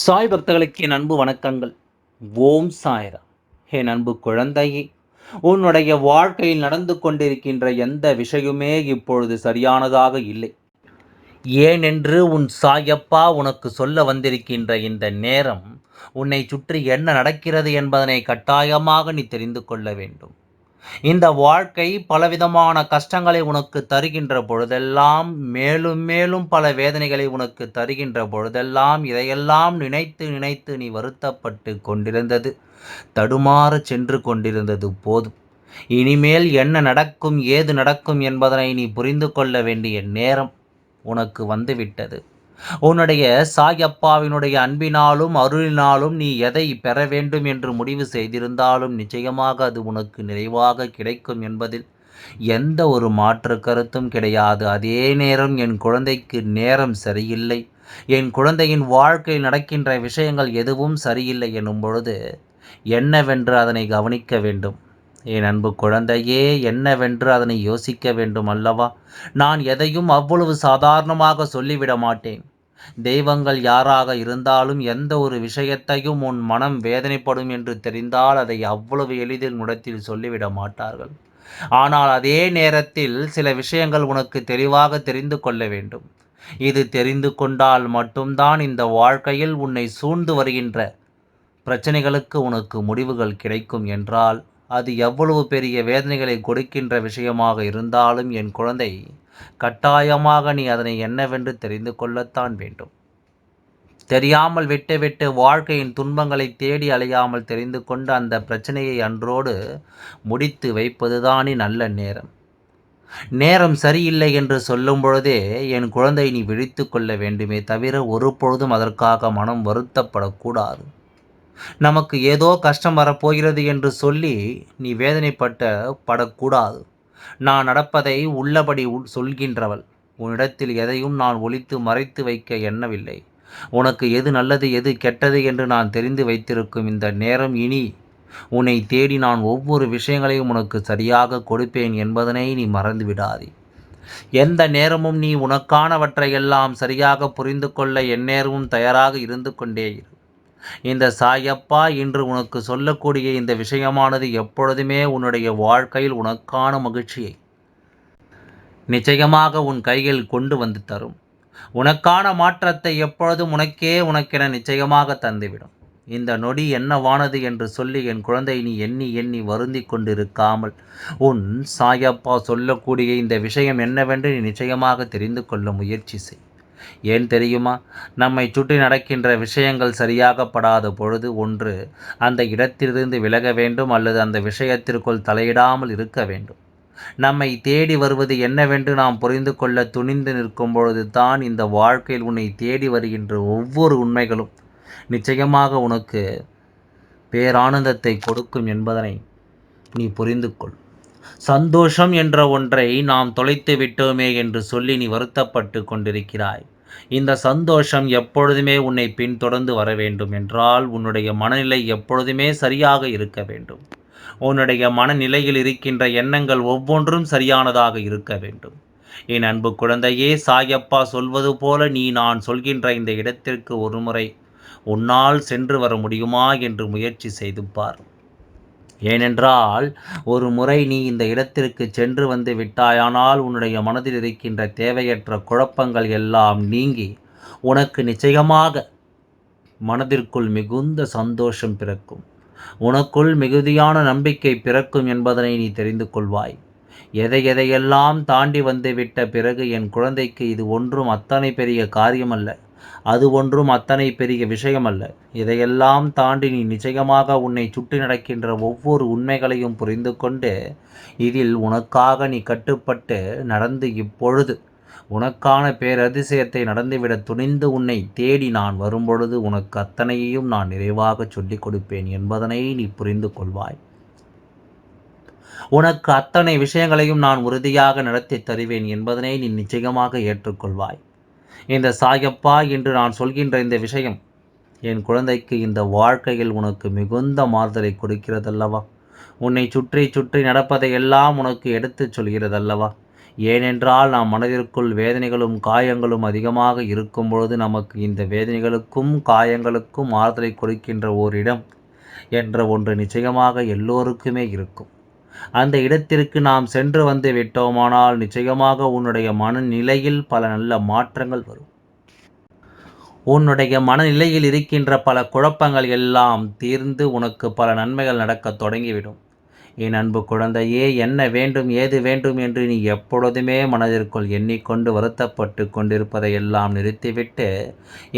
சாய் பக்தர்களுக்கு என் அன்பு வணக்கங்கள். ஓம் சாய்ரா. என் அன்பு குழந்தையே உன்னுடைய வாழ்க்கையில் நடந்து கொண்டிருக்கின்ற எந்த விஷயமே இப்பொழுது சரியானதாக இல்லை. ஏனென்று உன் சாயப்பா உனக்கு சொல்ல வந்திருக்கின்ற இந்த நேரம் உன்னை சுற்றி என்ன நடக்கிறது என்பதனை கட்டாயமாக நீ தெரிந்து கொள்ள வேண்டும். இந்த வாழ்க்கை பலவிதமான கஷ்டங்களை உனக்கு தருகின்ற பொழுதெல்லாம் மேலும் மேலும் பல வேதனைகளை உனக்கு தருகின்ற பொழுதெல்லாம் இதையெல்லாம் நினைத்து நினைத்து நீ வருத்தப்பட்டு கொண்டிருந்தது. தடுமாற சென்று கொண்டிருந்தது போதும். இனிமேல் என்ன நடக்கும் ஏது நடக்கும் என்பதனை நீ புரிந்து கொள்ள வேண்டிய நேரம் உனக்கு வந்துவிட்டது. உன்னுடைய சாயப்பாவினுடைய அன்பினாலும் அருளினாலும் நீ எதை பெற வேண்டும் என்று முடிவு செய்திருந்தாலும் நிச்சயமாக அது உனக்கு நிறைவாக கிடைக்கும் என்பதில் எந்த ஒரு மாற்று கருத்தும் கிடையாது. அதே நேரம் என் குழந்தைக்கு நேரம் சரியில்லை. என் குழந்தையின் வாழ்க்கையில் நடக்கின்ற விஷயங்கள் எதுவும் சரியில்லை எனும் பொழுது என்னவென்று அதனை கவனிக்க வேண்டும்? என் அன்பு குழந்தையே என்னவென்று அதனை யோசிக்க வேண்டும் அல்லவா? நான் எதையும் அவ்வளவு சாதாரணமாக சொல்லிவிட மாட்டேன். தெய்வங்கள் யாராக இருந்தாலும் எந்த ஒரு விஷயத்தையும் உன் மனம் வேதனைப்படும் என்று தெரிந்தால் அதை அவ்வளவு எளிதில் முடத்தில் சொல்லிவிட மாட்டார்கள். ஆனால் அதே நேரத்தில் சில விஷயங்கள் உனக்கு தெளிவாக தெரிந்து கொள்ள வேண்டும். இது தெரிந்து கொண்டால் மட்டும்தான் இந்த வாழ்க்கையில் உன்னை சூழ்ந்து வருகின்ற பிரச்சனைகளுக்கு உனக்கு முடிவுகள் கிடைக்கும் என்றால் அது எவ்வளவு பெரிய வேதனைகளை கொடுக்கின்ற விஷயமாக இருந்தாலும் என் குழந்தை கட்டாயமாக நீ அதனை என்னவென்று தெரிந்து கொள்ளத்தான் வேண்டும். தெரியாமல் விட்டு விட்டு வாழ்க்கையின் துன்பங்களை தேடி அலையாமல் தெரிந்து கொண்டு அந்த பிரச்சனையை அன்றோடு முடித்து வைப்பதுதானே நல்ல நேரம். நேரம் சரியில்லை என்று சொல்லும் பொழுதே என் குழந்தை நீ விழித்து கொள்ள வேண்டுமே தவிர ஒரு பொழுதும் அதற்காக மனம் வருத்தப்படக்கூடாது. நமக்கு ஏதோ கஷ்டம் வரப்போகிறது என்று சொல்லி நீ வேதனைப்பட்ட படக்கூடாது. நான் நடப்பதை உள்ளபடி சொல்கின்றவள். உன்னிடத்தில் எதையும் நான் ஒழித்து மறைத்து வைக்க எண்ணவில்லை. உனக்கு எது நல்லது எது கெட்டது என்று நான் தெரிந்து வைத்திருக்கும் இந்த நேரம் இனி. உன்னை தேடி நான் ஒவ்வொரு விஷயங்களையும் உனக்கு சரியாக கொடுப்பேன் என்பதனை நீ மறந்து விடாதே. எந்த நேரமும் நீ உனக்கானவற்றையெல்லாம் சரியாக புரிந்து கொள்ள எந்நேரமும் தயாராக இருந்து கொண்டே இரு. இந்த சாயப்பா இன்று உனக்கு சொல்லக்கூடிய இந்த விஷயமானது எப்பொழுதுமே உன்னுடைய வாழ்க்கையில் உனக்கான மகிழ்ச்சியை நிச்சயமாக உன் கையில் கொண்டு வந்து தரும். உனக்கான மாற்றத்தை எப்பொழுதும் உனக்கே உனக்கென நிச்சயமாக தந்துவிடும். இந்த நொடி என்னவானது என்று சொல்லி என் குழந்தை நீ எண்ணி எண்ணி வருந்தி கொண்டிருக்காமல் உன் சாயப்பா சொல்லக்கூடிய இந்த விஷயம் என்னவென்று நீ நிச்சயமாக தெரிந்து கொள்ள முயற்சி செய். ஏன் தெரியுமா? நம்மை சுற்றி நடக்கின்ற விஷயங்கள் சரியாகப்படாத பொழுது ஒன்று அந்த இடத்திலிருந்து விலக வேண்டும் அல்லது அந்த விஷயத்திற்குள் தலையிடாமல் இருக்க வேண்டும். நம்மை தேடி வருவது என்னவென்று நாம் புரிந்து கொள்ள துணிந்து நிற்கும் பொழுது தான் இந்த வாழ்க்கையில் உன்னை தேடி வருகின்ற ஒவ்வொரு உண்மைகளும் நிச்சயமாக உனக்கு பேரானந்தத்தை கொடுக்கும் என்பதனை நீ புரிந்து கொள். சந்தோஷம் என்ற ஒன்றை நாம் தொலைத்து விட்டோமே என்று சொல்லி நீ வருத்தப்பட்டு கொண்டிருக்கிறாய். இந்த சந்தோஷம் எப்பொழுதுமே உன்னை பின்தொடர்ந்து வர வேண்டும் என்றால் உன்னுடைய மனநிலை எப்பொழுதுமே சரியாக இருக்க வேண்டும். உன்னுடைய மனநிலையில் இருக்கின்ற எண்ணங்கள் ஒவ்வொன்றும் சரியானதாக இருக்க வேண்டும். என் அன்பு குழந்தையே சாயப்பா சொல்வது போல நீ நான் சொல்கின்ற இந்த இடத்திற்கு ஒருமுறை உன்னால் சென்று வர முடியுமா என்று முயற்சி செய்து பார். ஏனென்றால் ஒரு முறை நீ இந்த இடத்திற்கு சென்று வந்து விட்டாயானால் உன்னுடைய மனதில் இருக்கின்ற தேவையற்ற குழப்பங்கள் எல்லாம் நீங்கி உனக்கு நிச்சயமாக மனதிற்குள் மிகுந்த சந்தோஷம் பிறக்கும். உனக்குள் மிகுதியான நம்பிக்கை பிறக்கும் என்பதனை நீ தெரிந்து கொள்வாய். எதை எதையெல்லாம் தாண்டி வந்து விட்ட பிறகு என் குழந்தைக்கு இது ஒன்றும் அத்தனை பெரிய காரியமல்ல. அது ஒன்றும் அத்தனை பெரிய விஷயமல்ல. இதையெல்லாம் தாண்டி நீ நிச்சயமாக உன்னை சுற்றி நடக்கின்ற ஒவ்வொரு உண்மைகளையும் புரிந்து கொண்டு இதில் உனக்காக நீ கட்டுப்பட்டு நடந்து இப்பொழுது உனக்கான பேரதிசயத்தை நடந்துவிட துணிந்து உன்னை தேடி நான் வரும்பொழுது உனக்கு அத்தனையையும் நான் நிறைவாக சொல்லிக் கொடுப்பேன் என்பதனை நீ புரிந்து கொள்வாய். உனக்கு அத்தனை விஷயங்களையும் நான் உறுதியாக நடத்தி தருவேன் என்பதனை நீ நிச்சயமாக ஏற்றுக்கொள்வாய். இந்த சாயப்பா என்று நான் சொல்கின்ற இந்த விஷயம் என் குழந்தைக்கு இந்த வாழ்க்கையில் உனக்கு மிகுந்த மாறுதலை கொடுக்கிறதல்லவா? உன்னை சுற்றி சுற்றி நடப்பதை எல்லாம் உனக்கு எடுத்துச் சொல்கிறதல்லவா? ஏனென்றால் நாம் மனதிற்குள் வேதனைகளும் காயங்களும் அதிகமாக இருக்கும் பொழுது நமக்கு இந்த வேதனைகளுக்கும் காயங்களுக்கும் ஆறுதலை கொடுக்கின்ற ஓரிடம் என்ற ஒன்று நிச்சயமாக எல்லோருக்குமே இருக்கும். அந்த இடத்திற்கு நாம் சென்று வந்து விட்டோமானால் நிச்சயமாக உன்னுடைய மனநிலையில் பல நல்ல மாற்றங்கள் வரும். உன்னுடைய மனநிலையில் இருக்கின்ற பல குழப்பங்கள் எல்லாம் தீர்ந்து உனக்கு பல நன்மைகள் நடக்க தொடங்கிவிடும். என் அன்பு குழந்தையே என்ன வேண்டும் ஏது வேண்டும் என்று நீ எப்பொழுதுமே மனதிற்குள் எண்ணிக்கொண்டு வருத்தப்பட்டு கொண்டிருப்பதை எல்லாம் நிறுத்திவிட்டு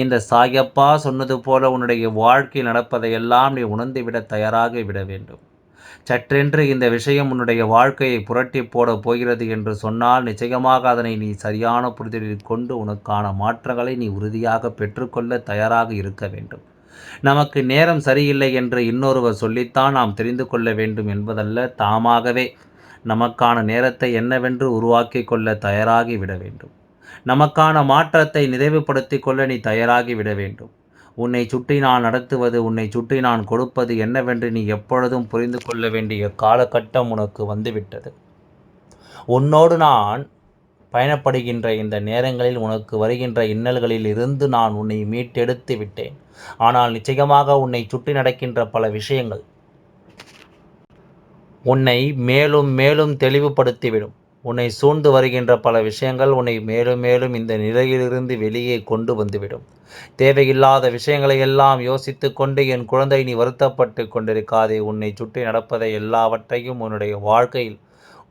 இந்த சாயப்பா சொன்னது போல உன்னுடைய வாழ்க்கை நடப்பதையெல்லாம் நீ உணர்ந்துவிட தயாராக விட வேண்டும். சற்றென்று இந்த விஷயம் உன்னுடைய வாழ்க்கையை புரட்டி போட போகிறது என்று சொன்னால் நிச்சயமாக அதனை நீ சரியான புரிதலில் கொண்டு உனக்கான மாற்றங்களை நீ உறுதியாக பெற்றுக்கொள்ள தயாராக இருக்க வேண்டும். நமக்கு நேரம் சரியில்லை என்று இன்னொருவர் சொல்லித்தான் நாம் தெரிந்து கொள்ள வேண்டும் என்பதல்ல தாமாகவே நமக்கான நேரத்தை என்னவென்று உருவாக்கி கொள்ள தயாராகி விட வேண்டும். நமக்கான மாற்றத்தை நிறைவுபடுத்தி கொள்ள நீ தயாராகி விட வேண்டும். உன்னை சுற்றி நான் நடத்துவது உன்னை சுற்றி நான் கொடுப்பது என்னவென்று நீ எப்பொழுதும் புரிந்து கொள்ள வேண்டிய காலகட்டம் உனக்கு வந்துவிட்டது. உன்னோடு நான் பயணப்படுகின்ற இந்த நேரங்களில் உனக்கு வருகின்ற இன்னல்களில் இருந்து நான் உன்னை மீட்டெடுத்து விட்டேன். ஆனால் நிச்சயமாக உன்னை சுற்றி நடக்கின்ற பல விஷயங்கள் உன்னை மேலும் மேலும் தெளிவுபடுத்திவிடும். உன்னை சூழ்ந்து வருகின்ற பல விஷயங்கள் உன்னை மேலும் மேலும் இந்த நிலையிலிருந்து வெளியே கொண்டு வந்துவிடும். தேவையில்லாத விஷயங்களை எல்லாம் யோசித்து கொண்டு என் குழந்தை நீ வருத்தப்பட்டு கொண்டிருக்காதே. உன்னை சுற்றி நடப்பதை எல்லாவற்றையும் உன்னுடைய வாழ்க்கையில்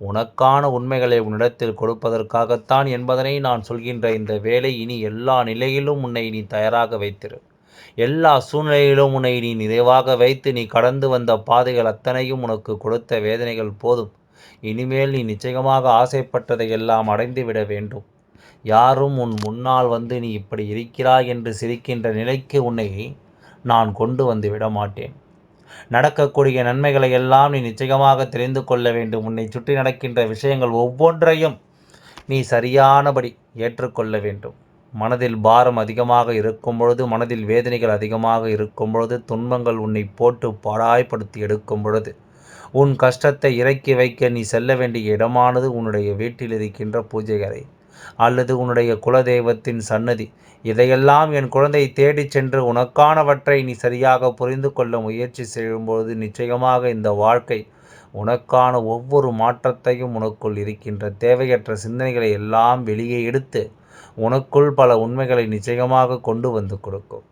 உனக்கான உண்மைகளை உன்னிடத்தில் கொடுப்பதற்காகத்தான் என்பதனை நான் சொல்கின்ற இந்த வேலை இனி எல்லா நிலையிலும் உன்னை நீ தயாராக வைத்திரு. எல்லா சூழ்நிலையிலும் உன்னை நீ நிறைவாக வைத்து நீ கடந்து வந்த பாதைகள் அத்தனையும் உனக்கு கொடுத்த வேதனைகள் போதும். இனிமேல் நீ நிச்சயமாக ஆசைப்பட்டதை எல்லாம் அடைந்துவிட வேண்டும். யாரும் உன் முன்னால் வந்து நீ இப்படி இருக்கிறாய் என்று சிரிக்கின்ற நிலைக்கு உன்னை நான் கொண்டு வந்து விட மாட்டேன். நடக்கக்கூடிய நன்மைகளை எல்லாம் நீ நிச்சயமாக தெரிந்து கொள்ள வேண்டும். உன்னை சுற்றி நடக்கின்ற விஷயங்கள் ஒவ்வொன்றையும் நீ சரியானபடி ஏற்றுக்கொள்ள வேண்டும். மனதில் பாரம் அதிகமாக இருக்கும் பொழுது மனதில் வேதனைகள் அதிகமாக இருக்கும் பொழுது துன்பங்கள் உன்னை போட்டு பாடாய்ப்படுத்தி எடுக்கும் பொழுது உன் கஷ்டத்தை இறக்கி வைக்க நீ செல்ல வேண்டிய இடமானது உன்னுடைய வீட்டில் இருக்கின்ற பூஜை அறை அல்லது உன்னுடைய குலதெய்வத்தின் சன்னதி. இதையெல்லாம் என் குழந்தை தேடிச் சென்று உனக்கானவற்றை நீ சரியாக புரிந்து கொள்ள முயற்சி செய்யும்போது நிச்சயமாக இந்த வாழ்க்கை உனக்கான ஒவ்வொரு மாற்றத்தையும் உனக்குள் இருக்கின்ற தேவையற்ற சிந்தனைகளை எல்லாம் வெளியே எடுத்து உனக்குள் பல உண்மைகளை நிச்சயமாக கொண்டு வந்து கொடுக்கும்.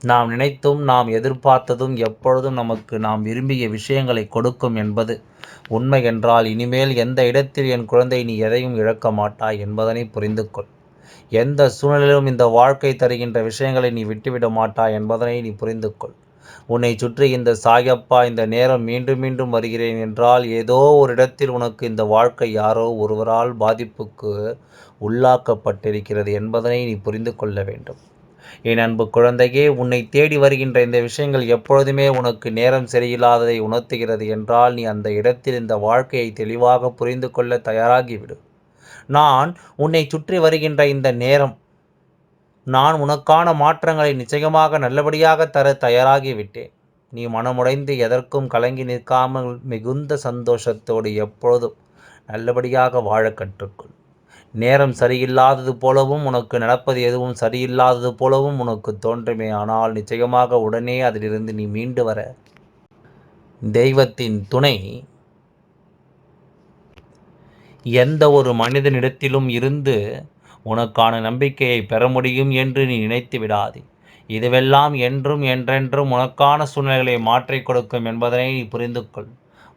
நாம் நினைத்தும் நாம் எதிர்பார்த்ததும் எப்பொழுதும் நமக்கு நாம் விரும்பிய விஷயங்களை கொடுக்கும் என்பது உண்மை என்றால் இனிமேல் எந்த இடத்தில் என் குழந்தை நீ எதையும் இழக்க மாட்டாய் என்பதனை புரிந்து கொள் எந்த சூழ்நிலையிலும் இந்த வாழ்க்கை தருகின்ற விஷயங்களை நீ விட்டுவிட மாட்டாய் என்பதனை நீ புரிந்து கொள் உன்னை சுற்றி இந்த சாயப்பா இந்த நேரம் மீண்டும் மீண்டும் வருகிறேன் என்றால் ஏதோ ஒரு இடத்தில் உனக்கு இந்த வாழ்க்கை யாரோ ஒருவரால் பாதிப்புக்கு உள்ளாக்கப்பட்டிருக்கிறது என்பதனை நீ புரிந்து கொள்ள வேண்டும். என் அன்பு குழந்தையே உன்னை தேடி வருகின்ற இந்த விஷயங்கள் எப்பொழுதுமே உனக்கு நேரம் சரியில்லாததை உணர்த்துகிறது என்றால் நீ அந்த இடத்தில் இந்த வாழ்க்கையை தெளிவாக புரிந்து கொள்ள தயாராகிவிடு. நான் உன்னை சுற்றி வருகின்ற இந்த நேரம் நான் உனக்கான மாற்றங்களை நிச்சயமாக நல்லபடியாக தர தயாராகிவிட்டேன். நீ மனமுடைந்து எதற்கும் கலங்கி நிற்காமல் மிகுந்த சந்தோஷத்தோடு எப்பொழுதும் நல்லபடியாக வாழ கற்றுக்கொள். நேரம் சரியில்லாதது போலவும் உனக்கு நடப்பது எதுவும் சரியில்லாதது போலவும் உனக்கு தோன்றுமே. ஆனால் நிச்சயமாக உடனே அதிலிருந்து நீ மீண்டு வர. தெய்வத்தின் துணை. எந்த ஒரு மனிதனிடத்திலும் இருந்து உனக்கான நம்பிக்கையை பெற முடியும் என்று நீ நினைத்து விடாதே. இதுவெல்லாம் என்றும் என்றென்றும் உனக்கான சூழ்நிலைகளை மாற்றிக் கொடுக்கும் என்பதனை நீ புரிந்து கொள்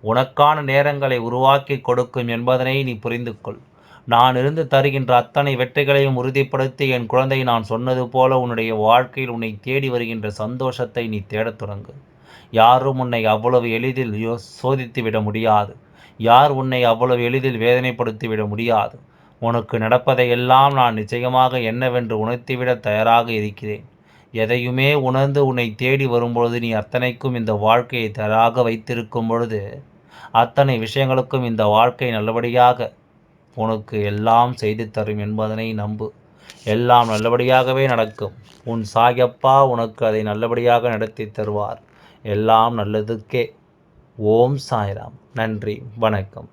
உனக்கான நேரங்களை உருவாக்கி கொடுக்கும் என்பதனை நீ புரிந்து கொள் நான் இருந்து தருகின்ற அத்தனை வெற்றிகளையும் உறுதிப்படுத்தி என் குழந்தை நான் சொன்னது போல உன்னுடைய வாழ்க்கையில் உன்னை தேடி வருகின்ற சந்தோஷத்தை நீ தேடத் தொடங்கு. யாரும் உன்னை அவ்வளவு எளிதில் யோ சோதித்து விட முடியாது. யார் உன்னை அவ்வளவு எளிதில் வேதனைப்படுத்தி விட முடியாது. உனக்கு நடப்பதையெல்லாம் நான் நிச்சயமாக என்னவென்று உணர்த்திவிட தயாராக இருக்கிறேன். எதையுமே உணர்ந்து உன்னை தேடி வரும்பொழுது நீ அத்தனைக்கும் இந்த வாழ்க்கையை தயாராக வைத்திருக்கும் பொழுது அத்தனை விஷயங்களுக்கும் இந்த வாழ்க்கை நல்லபடியாக உனக்கு எல்லாம் செய்து தரும் என்பதனை நம்பு. எல்லாம் நல்லபடியாகவே நடக்கும். உன் சாயப்பா உனக்கு அதை நல்லபடியாக நடத்தி தருவார். எல்லாம் நல்லதுக்கே. ஓம் சாய்ராம். நன்றி. வணக்கம்.